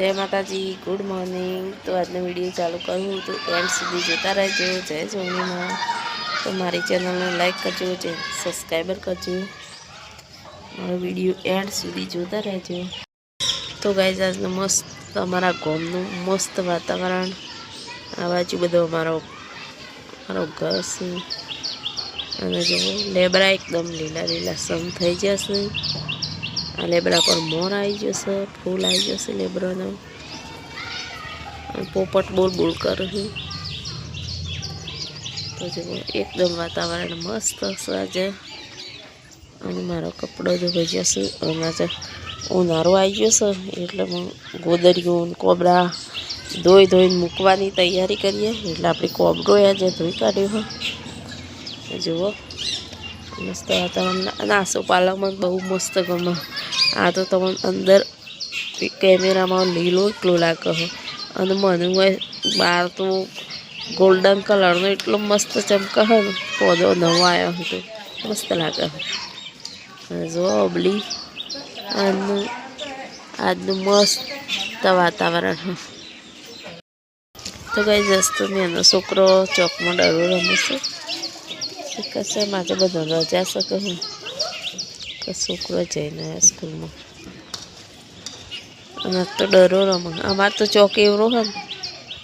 જય માતાજી, good morning. તો આજનો વીડિયો ચાલુ કરું તો એન્ડ સુધી જોતા રહેજો. જય જોગણીમાં તો મારી ચેનલને લાઈક કરજો જે સબસ્ક્રાઈબર કરજો. મારો વીડિયો એન્ડ સુધી જોતા રહેજો. તો ગાઈઝ આજનો મસ્ત અમારા ગામનું મસ્ત વાતાવરણ. આ બાજુ બધો અમારો મારો ઘર છે. અને જો લેબરા એકદમ લીલા લીલા સમ થઈ જશે. આ લેબડા પર મોર આવી જશે, ફૂલ આવી જશે લેબરાનો અને પોપટ બોલ બોલ કર્યું છે. તો જો એકદમ વાતાવરણ મસ્ત હશે આજે. અને મારો કપડો જો ભાઈ જશે અને આજે ઉનાળો આવી ગયો છે, એટલે ને કોબરા ધોઈ ધોઈને મૂકવાની તૈયારી કરીએ. એટલે આપણે કોબરો આજે ધોઈ કાઢ્યો જુઓ મસ્ત. વાતાવરણ અને આસોપાલવમાં બહુ મસ્ત ગમે. આ તો તમને અંદર કેમેરામાં લીલો એટલો લાગે છે. અને મને બહાર તો ગોલ્ડન કલરનો એટલો મસ્ત ચમકે છે ને, પોદો નવો આવ્યો હતો. મસ્ત લાગે છે. જો અબલી, આજનું આજનું મસ્ત વાતાવરણ છે. તો કઈ મેં એનો છોકરો ચોકમાં ડરો રમે છે. કશે તો બધો રજા શકે હું? કે છોકરો જઈને આવ્યા સ્કૂલમાં. અને તો ડરો રમે અમારે તો ચોક એવરો ને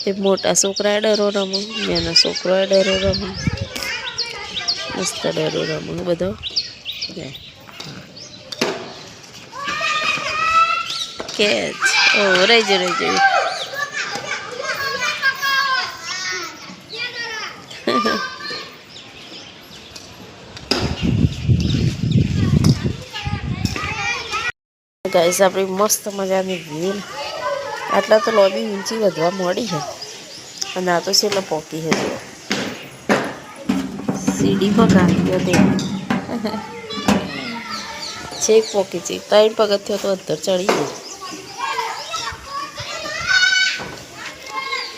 એ મોટા છોકરાએ ડરો રમે નાના છોકરાએ ડરો રમે મસ્ત ડરો રમે બધો. કે ઓ રહી જ રહી જયું ગાઈસ, આપણી મસ્ત મજાની વેલ આટલા તો લોબી ઊંચી વધવા મળી છે. અને આ તો છે એટલે પોકી છે. જો સીડી હતી છેક પોકી છે. ત્રણ પગથિયો તો અંદર ચડી ગયો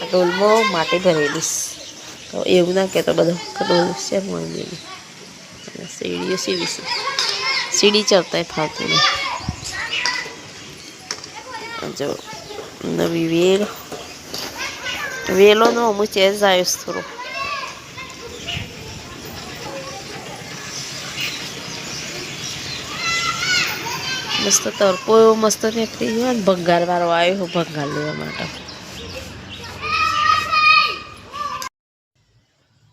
ડોલમાં માટી ભરેલીશ તો એવું ના કહેતો બધો ખબર છે મળી સીડીઓ સીડી છે સીડી ચડતા ફાવતું નહીં. જો નવી વેલ વેલોનો છે થોડો મસ્ત તરપો એવો મસ્ત નીકળી ગયો ને ભંગાર વાળો આવ્યો ભંગાર લેવા માટે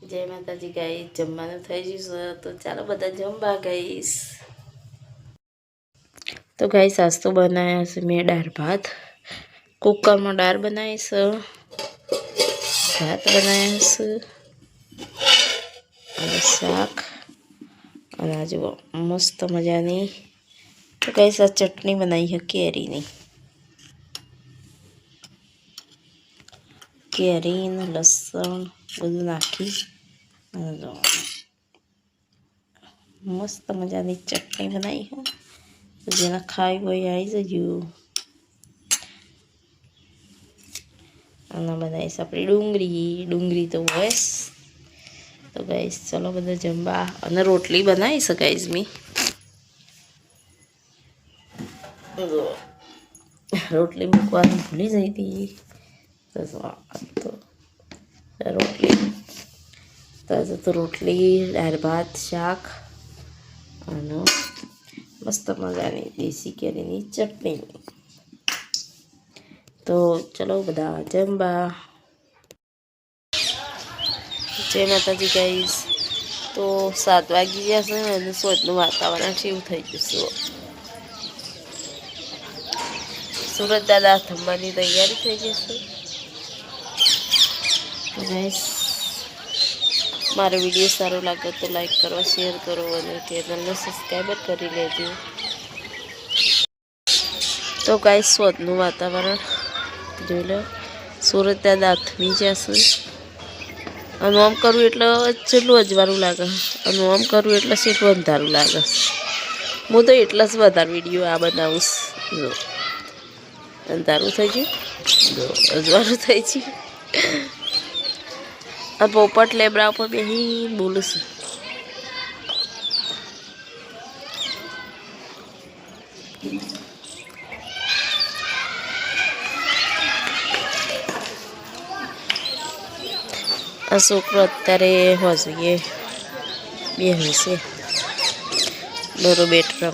જય માતાજી ગાઈ જમવાનું થઈ ગયું તો ચાલો બધા જમવા ગઈશ તો ગાઈ સાસ તો બનાવ્યા છે મેં દાળ ભાત. કુકરમાં દાળ બનાવી છે, ભાત બનાવ્યા છે, અને શાક. અને આ જુઓ, મસ્ત મજાની. તો ગાઈ આ ચટણી બનાવી છે, કેરીની. કેરી ને લસણ બધું નાખી. અને જો મસ્ત મજાની ચટણી બનાવી છે. જેને ખાવી હોય આવી જજો આના બનાવીશ આપણી ડુંગળી ડુંગળી તો હોય તો ગાઈશ ચલો બધા જમવા અને રોટલી બનાવીશ ગાઈશ મી રોટલી મૂકવાનું ભૂલી જઈ હતી તો રોટલી તો રોટલી દાળ ભાત શાક અને મસ્ત મજાની દેશી કેરીની ચટણી. તો ચલો બધા જમવા. જય માતાજી ગાઈસ તો સાત વાગી ગયા છે અને સોચનું વાતાવરણ શિવ થઈ જશે સુરત દાદા થંભાની તૈયારી થઈ જશે ગાઈસ મારો વીડિયો સારો લાગે તો લાઈક કરો શેર કરો અને ચેનલને સબસ્ક્રાઈબર કરી લેજો. તો કાંઈ સ્વતનું વાતાવરણ. જોઈ લો, સુરત ત્યાં દાથમી જશે. અને આમ કરવું એટલે જેટલું અજવાળું લાગે. અને આમ કરવું એટલે સેટલું અંધારું લાગે. હું તો એટલા જ વધારે વીડિયો આ બનાવીશ જો, અંધારું થઈ ગયું. જો, અજવાળું થઈ ગયું. और पोपट लेबरा पर यही भूल से शुक्र अतरे हजे बेहसे बेटर